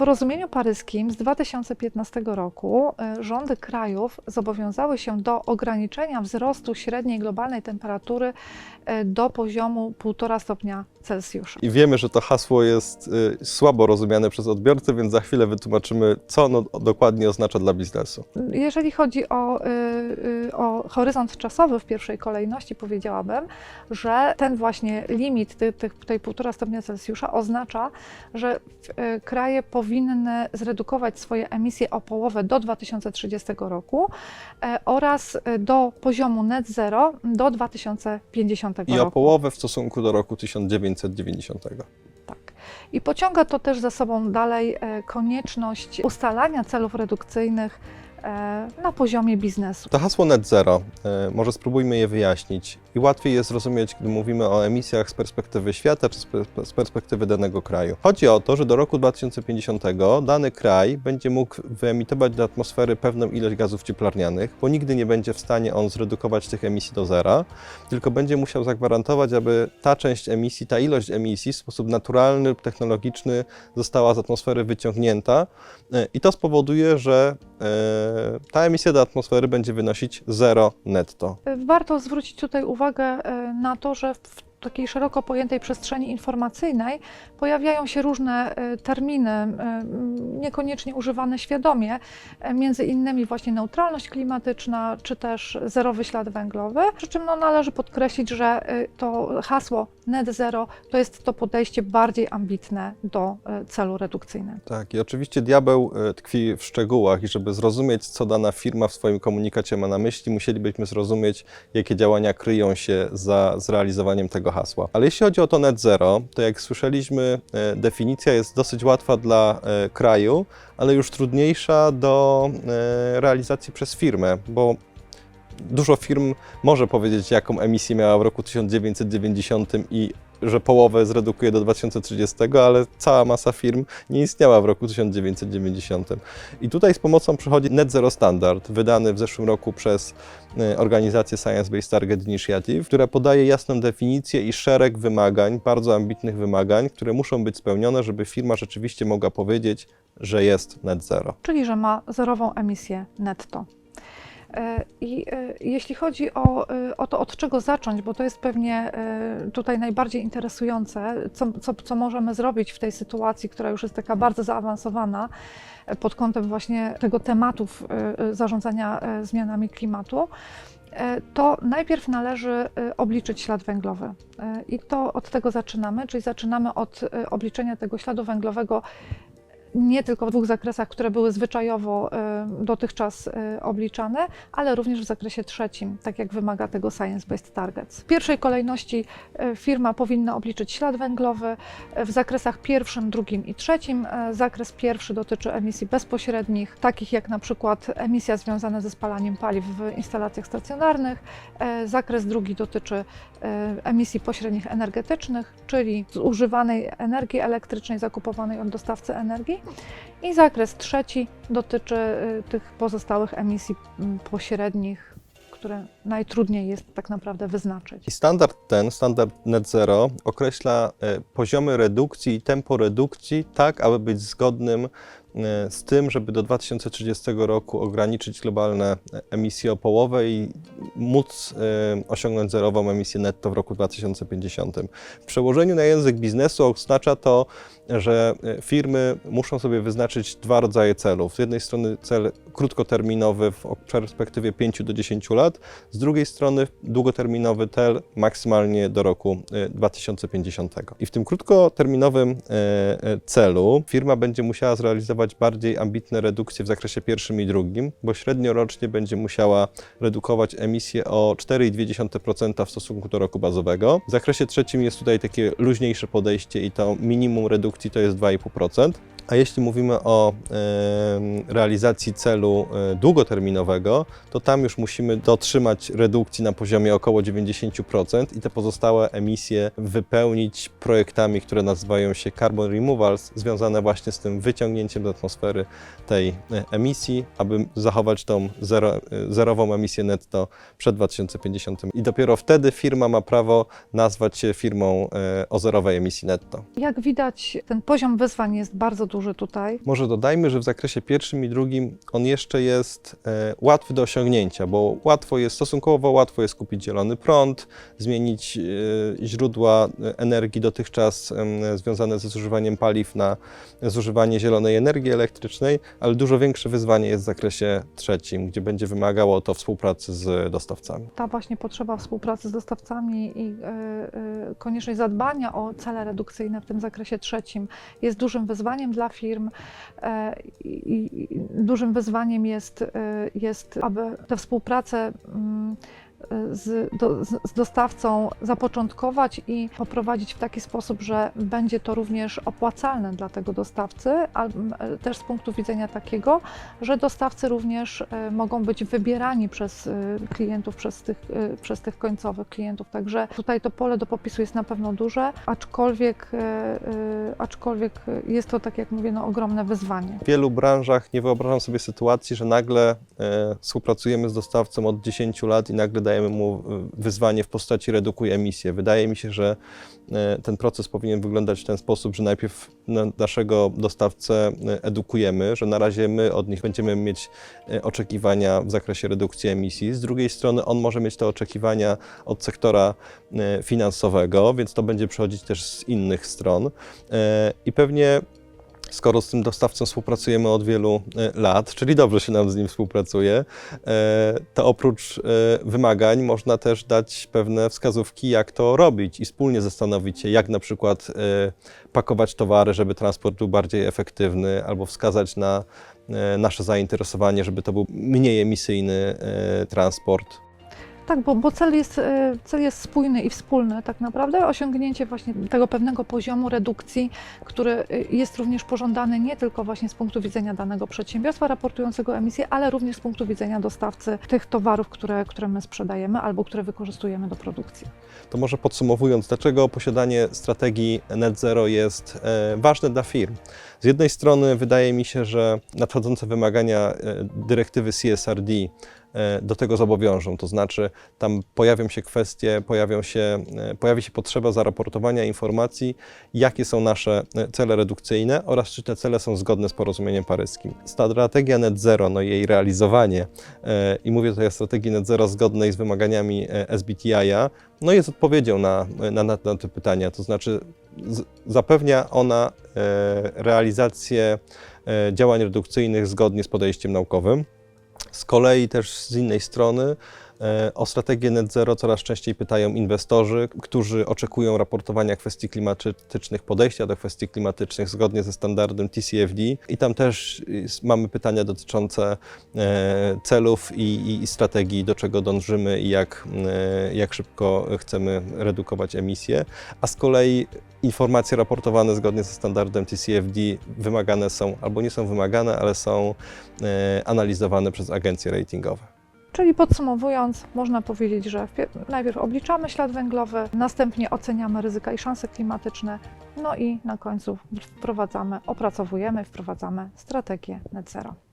porozumieniu paryskim z 2015 roku e, rządy krajów zobowiązały się do ograniczenia wzrostu średniej globalnej temperatury e, do poziomu 1,5 stopnia Celsjusza. I wiemy, że to hasło jest y, słabo rozumiane przez odbiorcę, więc za chwilę wytłumaczymy, co ono dokładnie oznacza dla biznesu. Jeżeli chodzi o, o horyzont czasowy w pierwszej kolejności, powiedziałabym, że ten właśnie limit tej 1,5 stopnia Celsjusza oznacza, że kraje powinny zredukować swoje emisje o połowę do 2030 roku e, oraz y, do poziomu net zero do 2050 I o roku. połowę w stosunku do roku 1990. Tak. I pociąga to też za sobą dalej e, konieczność ustalania celów redukcyjnych e, na poziomie biznesu. To hasło net zero, y, może spróbujmy je wyjaśnić. I łatwiej je zrozumieć, gdy mówimy o emisjach z perspektywy świata czy z per- z perspektywy danego kraju. Chodzi o to, że do roku 2050 dany kraj będzie mógł wyemitować do atmosfery pewną ilość gazów cieplarnianych, bo nigdy nie będzie w stanie on zredukować tych emisji do zera, tylko będzie musiał zagwarantować, aby ta część emisji, ta ilość emisji w sposób naturalny technologiczny została z atmosfery wyciągnięta E, i to spowoduje, że e, ta emisja do atmosfery będzie wynosić zero netto. Warto zwrócić tutaj uwagę e, na to, że w takiej szeroko pojętej przestrzeni informacyjnej pojawiają się różne e, terminy, e, niekoniecznie używane świadomie, e, między innymi właśnie neutralność klimatyczna, czy też zerowy ślad węglowy. Przy czym no, należy podkreślić, że to hasło net zero to jest to podejście bardziej ambitne do celu redukcyjnego. Tak, i oczywiście diabeł tkwi w szczegółach i żeby zrozumieć, co dana firma w swoim komunikacie ma na myśli, musielibyśmy zrozumieć, jakie działania kryją się za zrealizowaniem tego hasła. Ale jeśli chodzi o to net zero, to jak słyszeliśmy, e, definicja jest dosyć łatwa dla e, kraju, ale już trudniejsza do e, realizacji przez firmę, bo dużo firm może powiedzieć, jaką emisję miała w roku 1990 i że połowę zredukuje do 2030, ale cała masa firm nie istniała w roku 1990. I tutaj z pomocą przychodzi Net Zero Standard, wydany w zeszłym roku przez e, organizację Science Based Target Initiative, która podaje jasną definicję i szereg wymagań, bardzo ambitnych wymagań, które muszą być spełnione, żeby firma rzeczywiście mogła powiedzieć, że jest net zero. czyli że ma zerową emisję netto. E, I e, jeśli chodzi o, e, o to, od czego zacząć, bo to jest pewnie tutaj najbardziej interesujące, co, co, co możemy zrobić w tej sytuacji, która już jest taka bardzo zaawansowana pod kątem właśnie tego tematów zarządzania zmianami klimatu, to najpierw należy obliczyć ślad węglowy. I to od tego zaczynamy, czyli zaczynamy od obliczenia tego śladu węglowego nie tylko w dwóch zakresach, które były zwyczajowo e, dotychczas e, obliczane, ale również w zakresie trzecim, tak jak wymaga tego Science-Based Targets. W pierwszej kolejności e, firma powinna obliczyć ślad węglowy w zakresach pierwszym, drugim i trzecim. Zakres pierwszy dotyczy emisji bezpośrednich, takich jak na przykład emisja związana ze spalaniem paliw w instalacjach stacjonarnych. Zakres drugi dotyczy emisji pośrednich energetycznych, czyli zużywanej energii elektrycznej zakupowanej od dostawcy energii. I zakres trzeci dotyczy y, tych pozostałych emisji mm, pośrednich, które najtrudniej jest tak naprawdę wyznaczyć. I standard ten, standard net zero, określa e, poziomy redukcji i tempo redukcji tak, aby być zgodnym e, z tym, żeby do 2030 roku ograniczyć globalne e, emisje o połowę i móc osiągnąć zerową emisję netto w roku 2050. W przełożeniu na język biznesu oznacza to, że firmy muszą sobie wyznaczyć dwa rodzaje celów. Z jednej strony cel krótkoterminowy w perspektywie 5 do 10 lat, z drugiej strony długoterminowy cel maksymalnie do roku e, 2050. I w tym krótkoterminowym e, e, celu firma będzie musiała zrealizować bardziej ambitne redukcje w zakresie pierwszym i drugim, bo średnio rocznie będzie musiała redukować emisję o 4,2% w stosunku do roku bazowego. W zakresie trzecim jest tutaj takie luźniejsze podejście i to minimum redukcji to jest 2,5%. A jeśli mówimy o realizacji celu e, długoterminowego, to tam już musimy dotrzymać redukcji na poziomie około 90% i te pozostałe emisje wypełnić projektami, które nazywają się carbon removals, związane właśnie z tym wyciągnięciem do atmosfery tej e, emisji, aby zachować tą zero, e, zerową emisję netto przed 2050. I dopiero wtedy firma ma prawo nazwać się firmą o zerowej emisji netto. Jak widać, ten poziom wyzwań jest bardzo duży. Tutaj. Może dodajmy, że w zakresie pierwszym i drugim on jeszcze jest e, łatwy do osiągnięcia, bo łatwo jest, stosunkowo łatwo jest kupić zielony prąd, zmienić e, źródła energii dotychczas em, związane ze zużywaniem paliw na zużywanie zielonej energii elektrycznej, ale dużo większe wyzwanie jest w zakresie trzecim, gdzie będzie wymagało to współpracy z dostawcami. Ta właśnie potrzeba współpracy z dostawcami i e, e, konieczność zadbania o cele redukcyjne w tym zakresie trzecim jest dużym wyzwaniem dla firm e, i, i dużym wyzwaniem jest, e, jest aby tę współpracę mm, z, do, z dostawcą zapoczątkować i poprowadzić w taki sposób, że będzie to również opłacalne dla tego dostawcy, a m, e, też z punktu widzenia takiego, że dostawcy również e, mogą być wybierani przez e, klientów, przez tych, e, przez tych końcowych klientów. Także tutaj to pole do popisu jest na pewno duże, aczkolwiek, aczkolwiek jest to, tak jak mówię, no, ogromne wyzwanie. W wielu branżach nie wyobrażam sobie sytuacji, że nagle współpracujemy z dostawcą od 10 lat i nagle dajemy mu e, wyzwanie w postaci redukuj emisję. Wydaje mi się, że e, ten proces powinien wyglądać w ten sposób, że najpierw na- naszego dostawcę e, edukujemy, że na razie my od nich będziemy mieć oczekiwania w zakresie redukcji emisji. Z drugiej strony on może mieć te oczekiwania od sektora finansowego, więc to będzie przychodzić też z innych stron. I pewnie skoro z tym dostawcą współpracujemy od wielu e, lat, czyli dobrze się nam z nim współpracuje, e, to oprócz e, wymagań można też dać pewne wskazówki, jak to robić i wspólnie zastanowić się, jak na przykład pakować towary, żeby transport był bardziej efektywny, albo wskazać na nasze zainteresowanie, żeby to był mniej emisyjny transport. Tak, bo, bo cel, jest, e, cel jest spójny i wspólny tak naprawdę. Osiągnięcie właśnie tego pewnego poziomu redukcji, który e, jest również pożądany nie tylko właśnie z punktu widzenia danego przedsiębiorstwa raportującego emisję, ale również z punktu widzenia dostawcy tych towarów, które, które my sprzedajemy albo które wykorzystujemy do produkcji. To może podsumowując, dlaczego posiadanie strategii net zero jest e, ważne dla firm? Z jednej strony wydaje mi się, że nadchodzące wymagania dyrektywy CSRD do tego zobowiążą, to znaczy tam pojawią się kwestie, pojawią się, e, pojawi się potrzeba zaraportowania informacji, jakie są nasze e, cele redukcyjne oraz czy te cele są zgodne z porozumieniem paryskim. Strategia net zero, no jej realizowanie, e, i mówię tutaj o strategii net zero zgodnej z wymaganiami e, SBTI-a, no jest odpowiedzią na, na, na, te pytania, to znaczy zapewnia ona e, realizację e, działań redukcyjnych zgodnie z podejściem naukowym. Z kolei też z innej strony o strategię net zero coraz częściej pytają inwestorzy, którzy oczekują raportowania kwestii klimatycznych, podejścia do kwestii klimatycznych zgodnie ze standardem TCFD. I tam też mamy pytania dotyczące e, celów i, i, i strategii, do czego dążymy i jak, e, jak szybko chcemy redukować emisje. A z kolei informacje raportowane zgodnie ze standardem TCFD wymagane są albo nie są wymagane, ale są e, analizowane przez agencje ratingowe. Czyli podsumowując, można powiedzieć, że najpierw obliczamy ślad węglowy, następnie oceniamy ryzyka i szanse klimatyczne, no i na końcu wprowadzamy, opracowujemy, wprowadzamy strategię net zero.